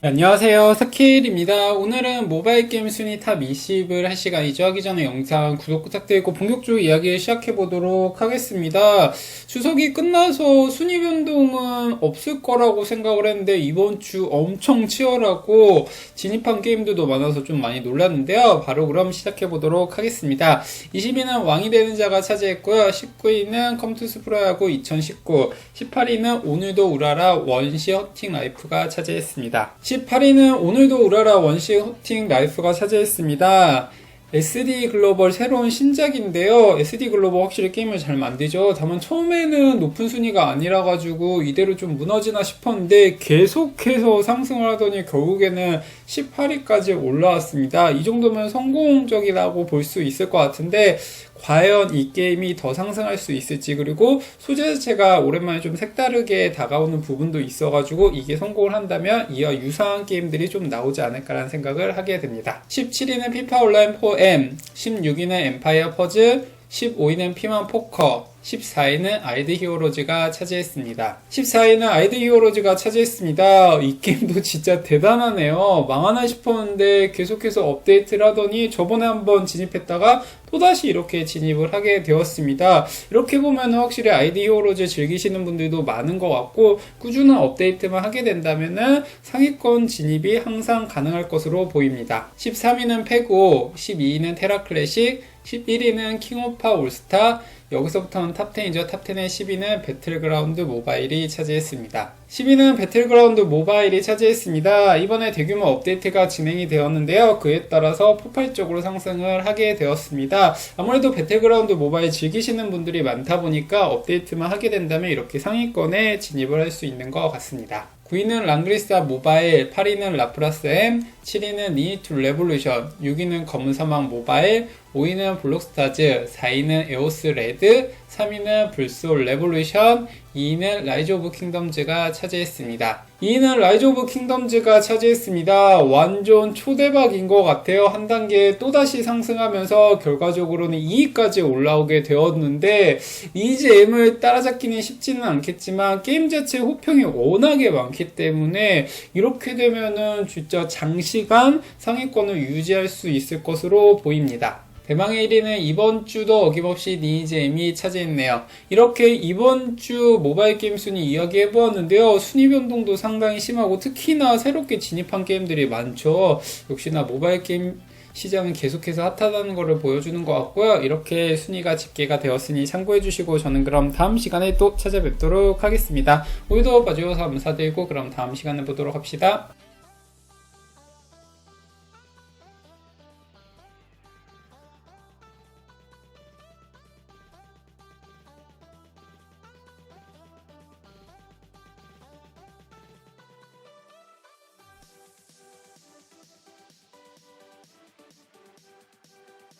네, 안녕하세요. 스킬입니다. 오늘은 모바일 게임 순위 탑 20을 할 시간이죠. 하기 전에 영상 구독 부탁드리고 본격적으로 이야기 시작해 보도록 하겠습니다. 추석이 끝나서 순위 변동은 없을 거라고 생각을 했는데 이번 주 엄청 치열하고 진입한 게임들도 많아서 좀 많이 놀랐는데요. 바로 그럼 시작해 보도록 하겠습니다. 20위는 왕이 되는 자가 차지했고요. 19위는 컴투스 프로야구 2019, 18위는 오늘도 우라라 원시 허팅 라이프가 차지했습니다. 18위는 오늘도 우라라 원시 허팅 라이프가 차지했습니다. SD 글로벌 새로운 신작인데요. SD 글로벌 확실히 게임을 잘 만들죠. 다만 처음에는 높은 순위가 아니라 가지고 이대로 좀 무너지나 싶었는데 계속해서 상승을 하더니 결국에는 18위까지 올라왔습니다. 이 정도면 성공적이라고 볼 수 있을 것 같은데 과연 이 게임이 더 상승할 수 있을지 그리고 소재 자체가 오랜만에 좀 색다르게 다가오는 부분도 있어가지고 이게 성공을 한다면 이와 유사한 게임들이 좀 나오지 않을까라는 생각을 하게 됩니다. 17위는 피파 온라인 4M, 16위는 엠파이어 퍼즐, 15위는 피만 포커, 14위는 아이드 히어로즈가 차지했습니다. 14위는 아이드 히어로즈가 차지했습니다. 이 게임도 진짜 대단하네요. 망하나 싶었는데 계속해서 업데이트를 하더니 저번에 한번 진입했다가 또다시 이렇게 진입을 하게 되었습니다. 이렇게 보면 확실히 아이드 히어로즈 즐기시는 분들도 많은 것 같고 꾸준한 업데이트만 하게 된다면은 상위권 진입이 항상 가능할 것으로 보입니다. 13위는 페고, 12위는 테라 클래식, 11위는 킹오파 올스타, 여기서부터는 탑10이죠. 탑10의 10위는 배틀그라운드 모바일이 차지했습니다. 10위는 배틀그라운드 모바일이 차지했습니다. 이번에 대규모 업데이트가 진행이 되었는데요. 그에 따라서 폭발적으로 상승을 하게 되었습니다. 아무래도 배틀그라운드 모바일 즐기시는 분들이 많다 보니까 업데이트만 하게 된다면 이렇게 상위권에 진입을 할 수 있는 것 같습니다. 9위는 랑그리스타 모바일, 8위는 라프라스 M, 7위는 리니투 레볼루션, 6위는 검은 사막 모바일, 5위는 블록스타즈, 4위는 에오스 레드, 3위는 불솔 레볼루션, 2위는 라이즈 오브 킹덤즈가 차지했습니다. 2위는 라이즈 오브 킹덤즈가 차지했습니다. 완전 초대박인 것 같아요. 한 단계 또다시 상승하면서 결과적으로는 2위까지 올라오게 되었는데 EGM을 따라잡기는 쉽지는 않겠지만 게임 자체 호평이 워낙에 많기 때문에 이렇게 되면은 진짜 장시간 상위권을 유지할 수 있을 것으로 보입니다. 대망의 1위는 이번 주도 어김없이 니이잼이 차지했네요. 이렇게 이번 주 모바일 게임 순위 이야기해 보았는데요. 순위 변동도 상당히 심하고 특히나 새롭게 진입한 게임들이 많죠. 역시나 모바일 게임 시장은 계속해서 핫하다는 것을 보여주는 것 같고요. 이렇게 순위가 집계가 되었으니 참고해 주시고 저는 그럼 다음 시간에 또 찾아뵙도록 하겠습니다. 오늘도 봐주셔서 감사드리고 그럼 다음 시간에 보도록 합시다.